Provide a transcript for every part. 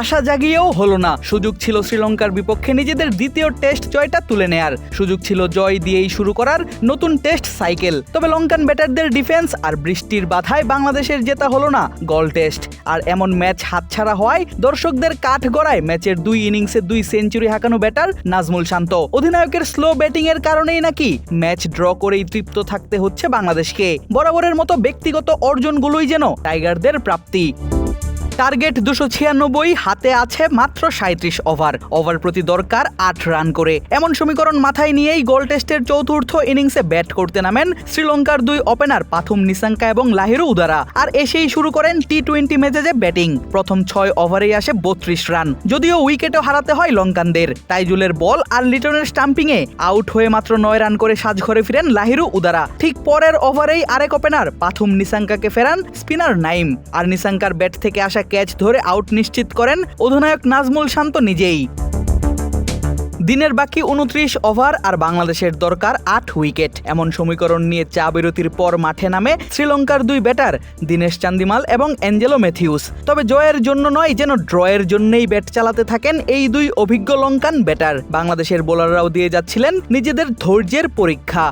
আশা জাগিয়েও হলো না। সুযোগ ছিল শ্রীলঙ্কার বিপক্ষে নিজেদের দ্বিতীয় টেস্ট জয়টা তুলে নেয়ার। সুযোগ ছিল জয় দিয়েই শুরু করার নতুন টেস্ট সাইকেল। তবে লঙ্কান ব্যাটারদের ডিফেন্স আর বৃষ্টির বাধায় বাংলাদেশের জেতা হলো না গল টেস্ট। আর এমন ম্যাচ হাতছাড়া হওয়ায় দর্শকদের কাঠ গড়ায় ম্যাচের দুই ইনিংসে দুই সেঞ্চুরি হাঁকানো ব্যাটার নাজমুল শান্ত। অধিনায়কের স্লো ব্যাটিং এর কারণেই নাকি ম্যাচ ড্র করেই তৃপ্ত থাকতে হচ্ছে বাংলাদেশকে। বরাবরের মতো ব্যক্তিগত অর্জনগুলোই যেন টাইগারদের প্রাপ্তি। টার্গেট দুশো ছিয়ানব্বই, হাতে আছে মাত্র সাঁত্রিশ ওভার। ওভার প্রতি দরকার আট রান করে। এমন সমীকরণ মাথায় নিয়েই গোল টেস্টের চতুর্থ ইনিংসে ব্যাট করতে নামেন শ্রীলঙ্কার দুই ওপেনার পাথুম নিসাঙ্কা এবং লাহিরু উদারা। আর এসেই শুরু করেন টি টোয়েন্টি মেজাজে ব্যাটিং। প্রথম ছয় ওভারেই আসে বত্রিশ রান। যদিও উইকেটও হারাতে হয় লঙ্কানদের। তাইজুলের বল আর লিটনের স্টাম্পিংয়ে আউট হয়ে মাত্র নয় রান করে সাজঘরে ফিরেন লাহিরু উদারা। ঠিক পরের ওভারেই আরেক ওপেনার পাথুম নিসাঙ্কাকে ফেরান স্পিনার নাইম। আর নিসাঙ্কার ব্যাট থেকে আসা ক্যাচ ধরে আউট নিশ্চিত করেন অধিনায়ক নাজমুল শান্ত নিজেই। দিনের বাকি উনত্রিশ ওভার আর বাংলাদেশের দরকার আট উইকেট। এমন সমীকরণ নিয়ে চা বিরতির পর মাঠে নামে শ্রীলঙ্কার দুই ব্যাটার, দীনেশ চান্দিমাল এবং অ্যাঞ্জেলো ম্যাথিউস। তবে জয়ের জন্য নয়, যেন ড্রয়ের জন্যই ব্যাট চালাতে থাকেন এই দুই অভিজ্ঞ লঙ্কান ব্যাটার। বাংলাদেশের বোলাররাও দিয়ে যাচ্ছিলেন নিজেদের ধৈর্যের পরীক্ষা।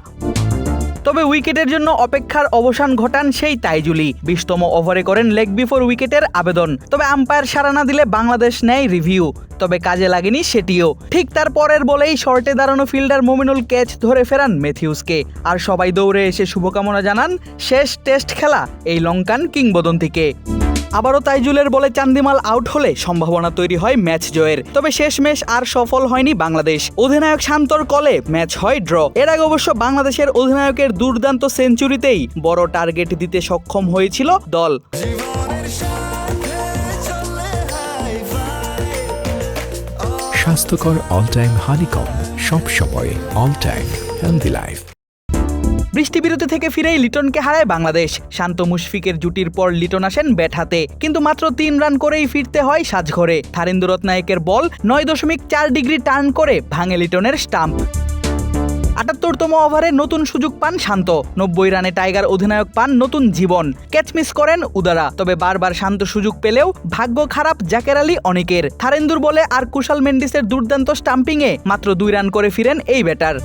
তবে উইকেটের জন্য অপেক্ষার অবসান ঘটান সেই তাইজুলি। বিশতম ওভারে করেন লেগ বিফোর উইকেটের আবেদন। তবে আম্পায়ার সাড়া না দিলে বাংলাদেশ নেয় রিভিউ। তবে কাজে লাগেনি সেটিও। ঠিক তার পরের বলেই শর্টে দাঁড়ানো ফিল্ডার মোমিনুল ক্যাচ ধরে ফেরান মেথিউসকে আর সবাই দৌড়ে এসে শুভকামনা জানান শেষ টেস্ট খেলা এই লঙ্কান কিংবদন্তিকে। আবারও তাইজুলের বলে চান্দিমাল আউট হলে সম্ভাবনা তৈরি হয় ম্যাচ জয়ের। তবে শেষ শেষমেশ আর সফল হয়নি বাংলাদেশ। অধিনায়ক শান্তর কলে ম্যাচ হয় ড্র। এর আগে অবশ্য বাংলাদেশের অধিনায়কের দুর্দান্ত সেঞ্চুরিতেই বড় টার্গেট দিতে সক্ষম হয়েছিল দল। স্বাস্থ্যকর অল টাইম হানিকম সব সময় অল টাইম হেলদি লাইফ বৃষ্টি বিরতি থেকে ফিরেই লিটনকে হারায় বাংলাদেশ। শান্ত মুশফিকের জুটির পর লিটন আসেন ব্যাট হাতে। কিন্তু মাত্র তিন রান করেই ফিরতে হয় সাজঘরে। থারিন্দু রত্নায়কের বল নয় দশমিক চার ডিগ্রি টার্ন করে ভাঙে লিটনের স্টাম্প। আটাত্তরতম ওভারে নতুন সুযোগ পান শান্ত। নব্বই রানে টাইগার অধিনায়ক পান নতুন জীবন। ক্যাচ মিস করেন উদারা। তবে বারবার শান্ত সুযোগ পেলেও ভাগ্য খারাপ জাকের আলী অনেকের। থারেন্দুর বলে আর কুশাল মেন্ডিসের দুর্দান্ত স্টাম্পিংয়ে মাত্র দুই রান করে ফিরেন এই ব্যাটার।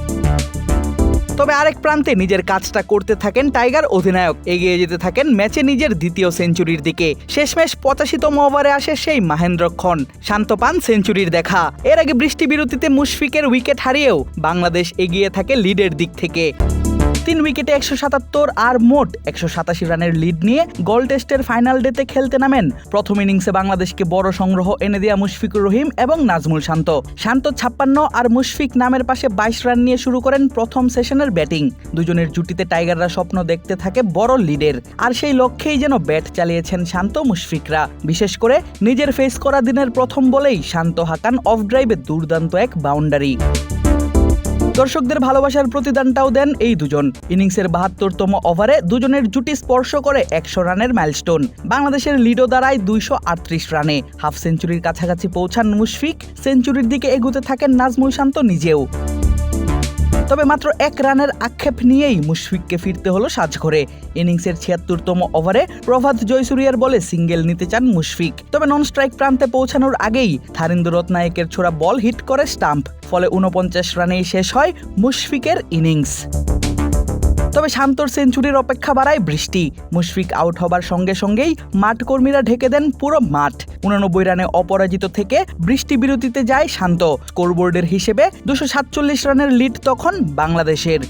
তবে আরেক প্রান্তে নিজের কাজটা করতে থাকেন টাইগার অধিনায়ক। এগিয়ে যেতে থাকেন ম্যাচে নিজের দ্বিতীয় সেঞ্চুরির দিকে। শেষমেশ পঁচাশিতম ওভারে আসে সেই মাহেন্দ্রক্ষণ শান্ত পান সেঞ্চুরির দেখা। এর আগে বৃষ্টি বিরতিতে মুশফিকের উইকেট হারিয়েও বাংলাদেশ এগিয়ে থাকে লিডের দিক থেকে। তিন উইকেটে একশো সাতাত্তর আর মোট একশো সাতাশি রানের লিড নিয়ে গোল টেস্টের ফাইনাল ডেতে খেলতে নামেন। প্রথম ইনিংসে বাংলাদেশকে বড় সংগ্রহ এনে দেয়া মুশফিকুর রহিম এবং নাজমুল শান্ত। শান্ত ছাপ্পান্ন আর মুশফিক নামের পাশে বাইশ রান নিয়ে শুরু করেন প্রথম সেশনের ব্যাটিং দুজনের জুটিতে টাইগাররা স্বপ্ন দেখতে থাকে বড় লিডের আর সেই লক্ষ্যেই যেন ব্যাট চালিয়েছেন শান্ত মুশফিকরা। বিশেষ করে নিজের ফেস করা দিনের প্রথম বলেই শান্ত হাকান অফ ড্রাইভে দুর্দান্ত এক বাউন্ডারি দর্শকদের ভালোবাসার প্রতিদানটাও দেন এই দুজন। ইনিংসের বাহাত্তরতম ওভারে দুজনের জুটি স্পর্শ করে একশো রানের মাইলস্টোন। বাংলাদেশের লিডো দাঁড়ায় দুইশো আটত্রিশ রানে। হাফ সেঞ্চুরির কাছাকাছি পৌঁছান মুশফিক। সেঞ্চুরির দিকে এগুতে থাকেন নাজমুল শান্ত নিজেও। তবে মাত্র এক রানের আক্ষেপ নিয়েই মুশফিককে ফিরতে হলো সাজঘরে। ইনিংসের ছিয়াত্তরতম ওভারে প্রভাত জয়সুরিয়ার বলে সিঙ্গেল নিতে চান মুশফিক। তবে নন স্ট্রাইক প্রান্তে পৌঁছানোর আগেই থারিন্দু রত্নায়কের ছোড়া বল হিট করে স্টাম্প। ফলে উনপঞ্চাশ রানেই শেষ হয় মুশফিকের ইনিংস। তবে শান্তর সেঞ্চুরির অপেক্ষা বাড়ায় বৃষ্টি। মুশফিক আউট হবার সঙ্গে সঙ্গেই মাঠ কর্মীরা ঢেকে দেন পুরো মাঠ। উনানব্বই রানে অপরাজিত থেকে বৃষ্টি বিরতিতে যায় শান্ত। স্কোরবোর্ডের হিসেবে দুশো সাতচল্লিশ রানের লিড তখন বাংলাদেশের।